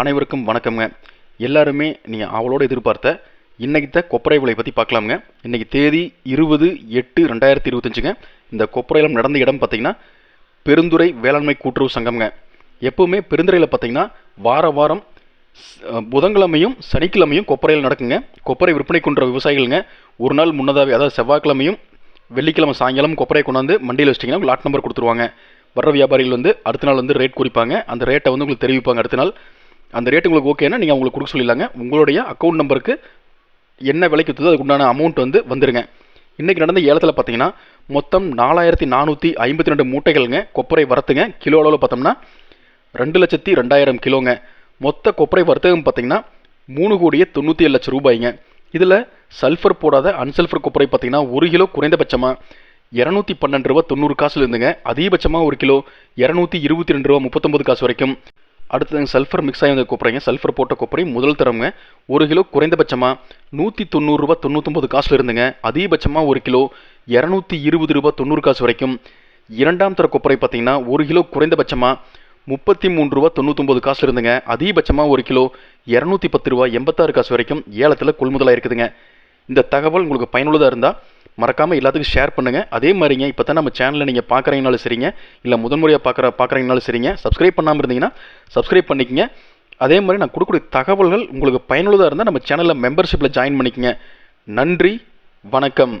அனைவருக்கும் வணக்கம்ங்க. எல்லாருமே நீங்கள் அவளோட எதிர்பார்த்த இன்னைக்கு கொப்பரை விலை பற்றி பார்க்கலாமுங்க. இன்னைக்கு தேதி இருபது எட்டு ரெண்டாயிரத்தி இருபத்தஞ்சுங்க. இந்த கொப்பரையிலம் நடந்த இடம் பார்த்தீங்கன்னா பெருந்துறை வேளாண்மை கூட்டுறவு சங்கம்ங்க. எப்போவுமே பெருந்துறையில் பார்த்தீங்கன்னா வார வாரம் புதன்கிழமையும் சனிக்கிழமையும் கொப்பரையில் நடக்குங்க. கொப்பரை விற்பனை கொண்ட விவசாயிகளுங்க ஒரு நாள் முன்னதாகவே அதாவது செவ்வாய்க்கிழமையும் வெள்ளிக்கிழமை சாயங்காலம் கொப்பரையை கொண்டாந்து மண்டியில் வச்சிட்டிங்கன்னா லாட் நம்பர் கொடுத்துருவாங்க. வர்ற வியாபாரிகள் வந்து அடுத்த நாள் வந்து ரேட் குறிப்பாங்க. அந்த ரேட்டை வந்து உங்களுக்கு தெரிவிப்பாங்க. அடுத்த நாள் அந்த ரேட் உங்களுக்கு ஓகேன்னா நீங்கள் அவங்களுக்கு கொடுக்க சொல்லிடலாங்க. உங்களுடைய அக்கௌண்ட் நம்பருக்கு என்ன விலைக்கு விற்றுதோ அதுக்கு உண்டான அமௌண்ட் வந்து வந்துடுங்க இன்றைக்கி நடந்த ஏலத்தில் பார்த்தீங்கன்னா மொத்தம் நாலாயிரத்தி நானூற்றி ஐம்பத்தி ரெண்டு மூட்டைகள்ங்க கொப்பரை வரத்துங்க. கிலோ அளவில் பார்த்தோம்னா ரெண்டு லட்சத்தி ரெண்டாயிரம் கிலோங்க. மொத்த கொப்பரை வர்த்தகம் பார்த்தீங்கன்னா மூணு கோடியே தொண்ணூற்றி ஏழு லட்சம் ரூபாய்ங்க. இதில் சல்ஃபர் போடாத அன்சல்ஃபர் கொப்பரை பார்த்தீங்கன்னா ஒரு கிலோ குறைந்தபட்சமாக இரநூத்தி பன்னெண்டு ரூபா தொண்ணூறு காசுலேருந்துங்க அதிகபட்சமாக ஒரு கிலோ இரநூத்தி இருபத்தி ரெண்டு ரூபா முப்பத்தொம்பது காசு வரைக்கும். அடுத்தது சல்ஃபர் மிக்ஸ் ஆகி வந்து கொப்பரைங்க சல்ஃபர் போட்ட கொப்பரை முதல் தரவுங்க ஒரு கிலோ குறைந்தபட்சமாக நூற்றி தொண்ணூறுரூவா தொண்ணூற்றொம்பது காசில் இருந்துங்க. அதிகபட்சமாக ஒரு கிலோ இரநூத்தி இருபது ரூபா தொண்ணூறு காசு வரைக்கும். இரண்டாம் தர கொப்பரை பார்த்தீங்கன்னா ஒரு கிலோ குறைந்தபட்சமாக முப்பத்தி மூணு ரூபா தொண்ணூத்தொம்பது காசுல இருந்துங்க. அதிகபட்சமாக ஒரு கிலோ இரநூத்தி பத்து ரூபா எண்பத்தாறு காசு வரைக்கும் ஏலத்தில் கொள்முதலாக இருக்குதுங்க இந்த தகவல் உங்களுக்கு பயனுள்ளதாக இருந்தால் மறக்காமல் எல்லாத்துக்கும் ஷேர் பண்ணுங்கள் அதே மாதிரிங்க இப்போ தான் நம்ம சேனலில் நீங்கள் பார்க்குறீங்கனாலும் சரிங்க இல்லை முதன்முறையாக பார்க்குற பார்க்குறீங்கனாலும் சரிங்க சப்ஸ்கிரைப் பண்ணாமல் இருந்தீங்கன்னா சப்ஸ்கிரைப் பண்ணிக்கங்க. அதே மாதிரி நான் கொடுக்கக்கூடிய தகவல்கள் உங்களுக்கு பயனுள்ளதாக இருந்தால் நம்ம சேனலில் மெம்பர்ஷிப்பில் ஜாயின் பண்ணிக்கங்க. நன்றி வணக்கம்.